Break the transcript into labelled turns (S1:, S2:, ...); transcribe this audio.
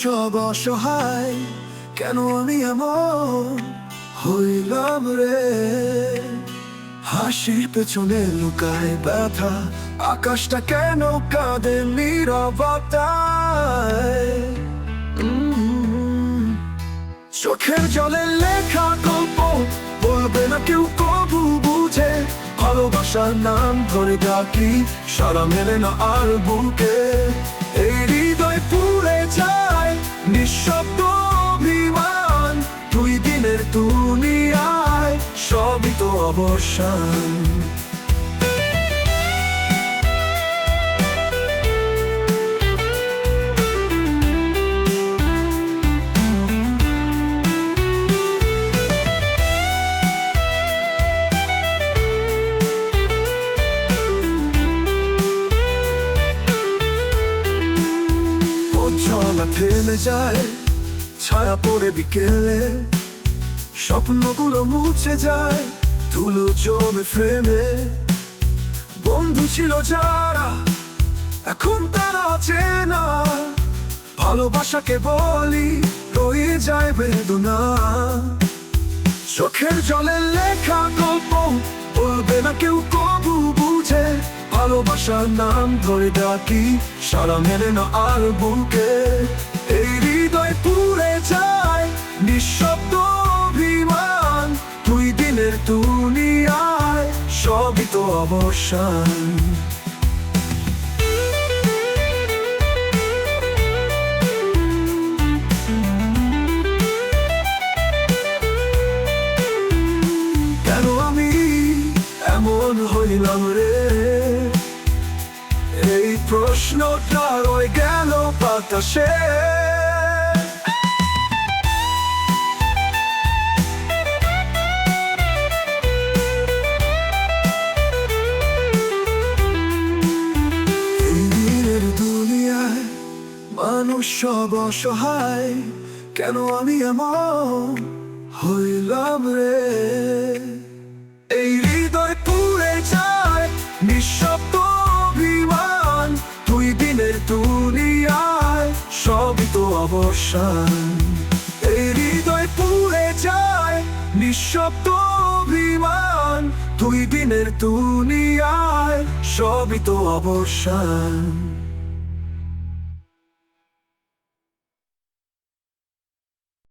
S1: সব অসহায়, কেন আমি এমন হইলাম রে? হাসির পেছনে লুকায় ব্যথা, আকাশটা কেন কাঁদে নীরবতায়? চোখের জলে লেখা গল্প বলবে না কেউ, কবু বুঝে ভালোবাসার নাম ধরে ডাকি, সারা মেলে না আর বুকে। নিঃশব্দ অভিমান দুই দিনের দুনিয়ায় সবই তো অবসান। থেমে যায়, ছায়া পড়ে বিকেলে। স্বপ্নগুলো মুছে যায়, ধুলো জমে ফ্রেমে। বন্ধু ছিল যারা, এখন তারা আছে না ভালোবাসাকে বলি, রয়ে যায় বেদনা। চোখের জলে লেখা গল্প, বলবে না কেউ কবু বুঝে। ভালোবাসার নাম ধরে ডাকি, সারা মেলে না আর বুকে। দুনিয়ায় সবই তো অবসান। কেন আমি এমন হইলাম রে? এই প্রশ্নটা রয়ে গেল বাতাসে মানুষ সব অসহায়, কেন আমি এমন হইলাম রে? এই হৃদয় পুড়ে যায়, নিঃশব্দ অভিমান দুই দিনের দুনিয়ায়, সবই তো অবসান। এই হৃদয় পুড়ে যায়, নিঃশব্দ অভিমান দুই দিনের দুনিয়ায়, সবই তো অবসান।